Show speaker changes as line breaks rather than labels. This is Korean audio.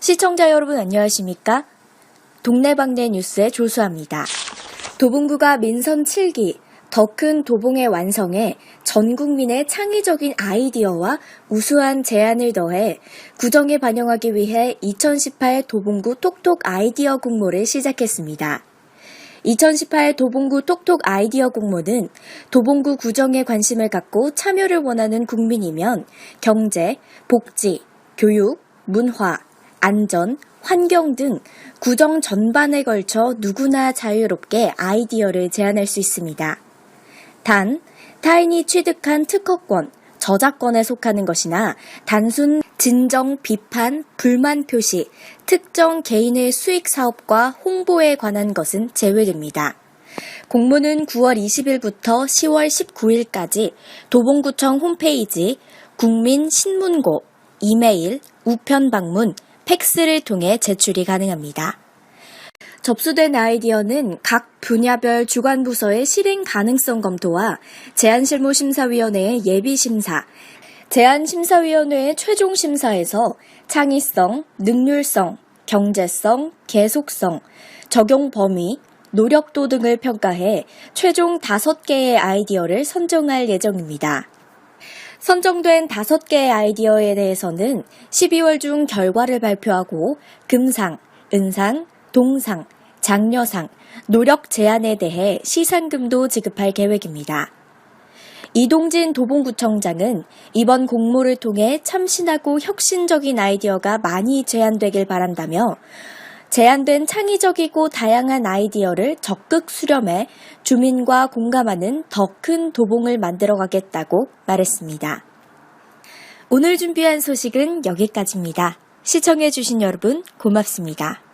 시청자 여러분 안녕하십니까? 동네방네 뉴스의 조수아입니다. 도봉구가 민선 7기 더 큰 도봉의 완성에 전 국민의 창의적인 아이디어와 우수한 제안을 더해 구정에 반영하기 위해 2018 도봉구 톡톡 아이디어 공모를 시작했습니다. 2018 도봉구 톡톡 아이디어 공모는 도봉구 구정에 관심을 갖고 참여를 원하는 국민이면 경제, 복지, 교육, 문화, 안전, 환경 등 구정 전반에 걸쳐 누구나 자유롭게 아이디어를 제안할 수 있습니다. 단, 타인이 취득한 특허권, 저작권에 속하는 것이나 단순 진정, 비판, 불만 표시, 특정 개인의 수익 사업과 홍보에 관한 것은 제외됩니다. 공모는 9월 20일부터 10월 19일까지 도봉구청 홈페이지, 국민신문고, 이메일, 우편 방문, 팩스를 통해 제출이 가능합니다. 접수된 아이디어는 각 분야별 주관부서의 실행 가능성 검토와 제안실무심사위원회의 예비심사, 제안심사위원회의 최종심사에서 창의성, 능률성, 경제성, 계속성, 적용 범위, 노력도 등을 평가해 최종 5개의 아이디어를 선정할 예정입니다. 선정된 5개의 아이디어에 대해서는 12월 중 결과를 발표하고 금상, 은상, 동상, 장려상, 노력 제안에 대해 시상금도 지급할 계획입니다. 이동진 도봉구청장은 이번 공모를 통해 참신하고 혁신적인 아이디어가 많이 제안되길 바란다며 제안된 창의적이고 다양한 아이디어를 적극 수렴해 주민과 공감하는 더 큰 도봉을 만들어 가겠다고 말했습니다. 오늘 준비한 소식은 여기까지입니다. 시청해주신 여러분 고맙습니다.